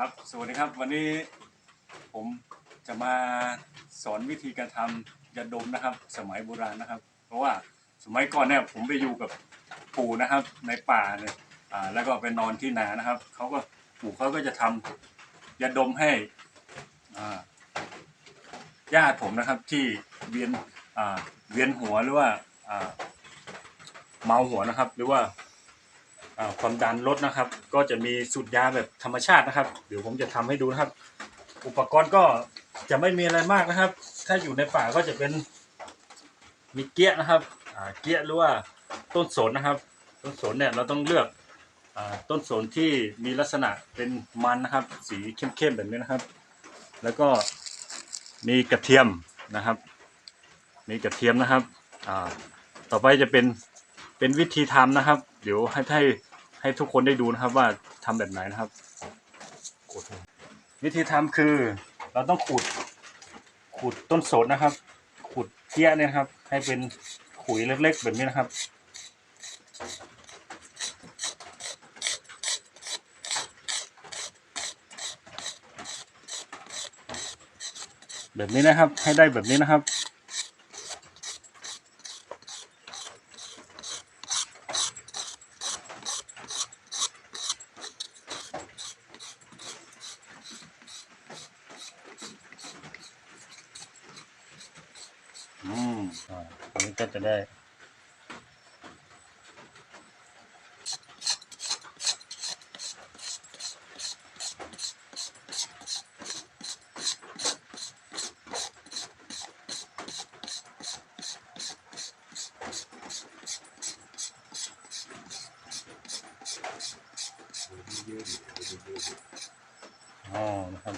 ครับ สวัสดีครับ วันนี้ผมจะมาสอนวิธีการทำยาดมนะครับ สมัยโบราณนะครับ เพราะว่าสมัยก่อนเนี่ยผมไปอยู่กับปู่นะครับ ในป่าเนี่ยอ่าแล้วก็ไปนอนที่นานะครับเขาก็ปู่เขาก็จะทำยาดมให้อ่าญาติผมนะครับที่เวียนอ่าเวียนหัวหรือว่าอ่าเมาหัวนะครับ หรือว่า ความดันลดนะครับ ก็จะมีสูตรยาแบบธรรมชาตินะครับ เดี๋ยวผมจะทำให้ดูนะครับ อุปกรณ์ก็จะไม่มีอะไรมากนะครับ ถ้าอยู่ในป่าก็จะเป็นมีเกี้ยนะครับเกี้ยหรือว่าต้นสนนะครับ ต้นสนเนี่ยเราต้องเลือกอต้นสนที่มีลักษณะเป็นมันนะครับ สีเข้มๆแบบนี้นะครับ แล้วก็มีกระเทียมนะครับ มีกระเทียมนะครับต่อไปจะเป็นเป็นวิธีทำนะครับ เดี๋ยวให้ให้ให้ทุกคนได้ดูนะครับว่าทำแบบไหนนะครับวิธีทำคือ เราต้องขูดขูดต้นสนนะครับขูดเกี้ยเนี่ยครับ ให้เป็นขุยเล็ก ๆ แบบนี้นะครับแบบนี้นะครับ ให้ได้แบบนี้นะครับ อืมอ่าอันนี้ก็จะได้ อ๋อนะครับ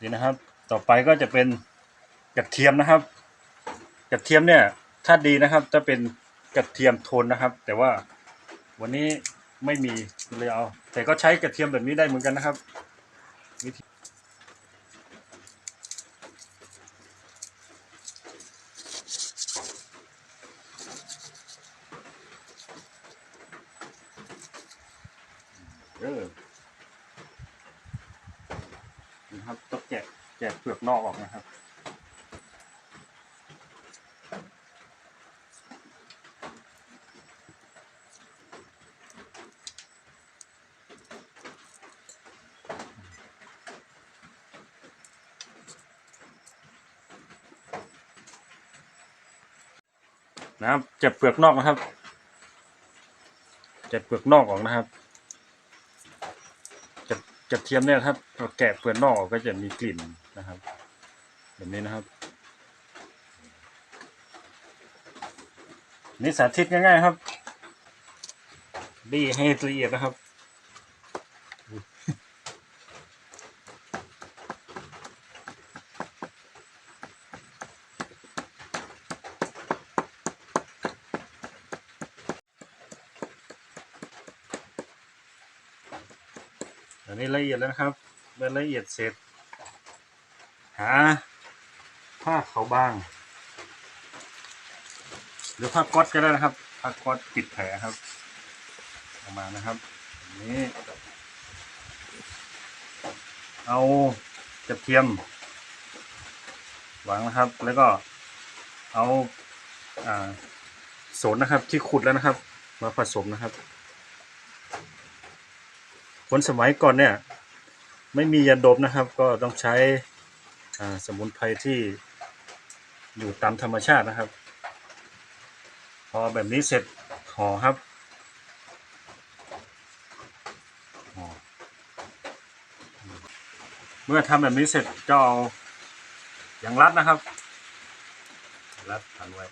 นี่นะครับ ต่อไปก็จะเป็น กระเทียมนะครับ กระเทียมเนี่ยถ้าดีนะครับ จะเป็นกระเทียมโทนนะครับ แต่ว่าวันนี้ไม่มีเลยเอาแต่ก็ใช้กระเทียมแบบนี้ได้เหมือนกันนะครับวิธีเออนะครับต้องแกะแกะเปลือกนอกออกนะครับ นะครับเจ็บเปลือกนอกนะครับเจ็บเปลือกนอกออกนะครับจะจะเทียมเนี่ยครับเราแกะเปลือกนอกออกก็จะมีกลิ่นนะครับแบบนี้นะครับ นี่สาธิตง่ายๆครับดีให้ละเอียดนะครับ อันนี้ละเอียดแล้วนะครับเมื่อละเอียดเสร็จ หาผ้าขาวบาง หรือผ้าก๊อตก็ได้นะครับผ้าก๊อตปิดแผลครับออกมานะครับนนี้เอากระเทียมวางนะครับ แล้วก็เอาอ่าโสนนะครับที่ขุดแล้วนะครับ มาผสมนะครับ คนสมัยก่อนเนี่ยไม่มียาดมนะครับ ก็ต้องใช้สมุนไพรที่อยู่ตามธรรมชาตินะครับ พอแบบนี้เสร็จห่อครับเมื่อทำแบบนี้เสร็จก็เอาอย่างรัดนะครับ รัดพันไว้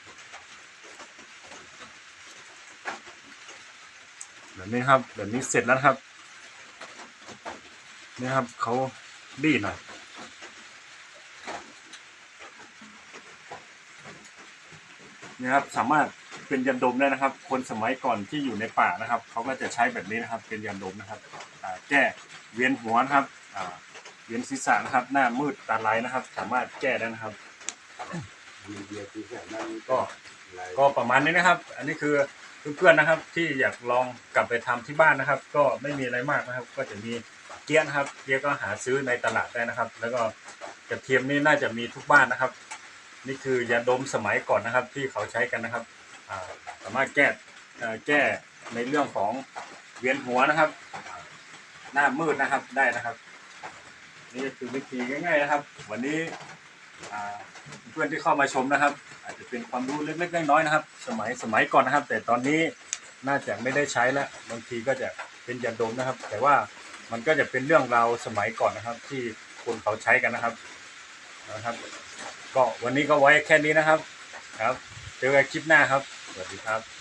แบบนี้ครับแบบนี้เสร็จแล้วครับ นี่ครับเขาบี้หน่อยนี่ครับสามารถเป็นยันดมได้นะครับ คนสมัยก่อนที่อยู่ในป่านะครับเขาก็จะใช้แบบนี้นะครับ เป็นยันดมนะครับอ่าแก้เวียนหัวนะครับอ่าเวียนศีรษะนะครับ หน้ามืดตาลายนะครับ สามารถแก้ได้นะครับก็ก็ประมาณนี้นะครับ อันนี้คือเพื่อนๆนะครับ ที่อยากลองกลับไปทำที่บ้านนะครับ ก็ไม่มีอะไรมากนะครับ ก็จะมี เกี้ยนะครับ เกี้ยก็หาซื้อในตลาดได้นะครับ แล้วก็กระเทียมนี่น่าจะมีทุกบ้านนะครับ นี่คือยาดมสมัยก่อนนะครับ ที่เขาใช้กันนะครับสามารถแก้แก้ในเรื่องของเวียนหัวนะครับ หน้ามืดนะครับได้นะครับ นี่คือวิธีง่าย ๆนะครับ วันนี้เพื่อนที่เข้ามาชมนะครับ อาจจะเป็นความรู้เล็กๆน้อยๆนะครับ สมัยสมัยก่อนนะครับ แต่ตอนนี้น่าจะไม่ได้ใช้แล้วบางทีก็จะเป็นยาดมนะครับ แต่ว่า มันก็จะเป็นเรื่องราวสมัยก่อนนะครับ ที่คนเขาใช้กันนะครับนะครับ ก็วันนี้ก็ไว้แค่นี้นะครับ ครับ เจอกันคลิปหน้าครับ สวัสดีครับ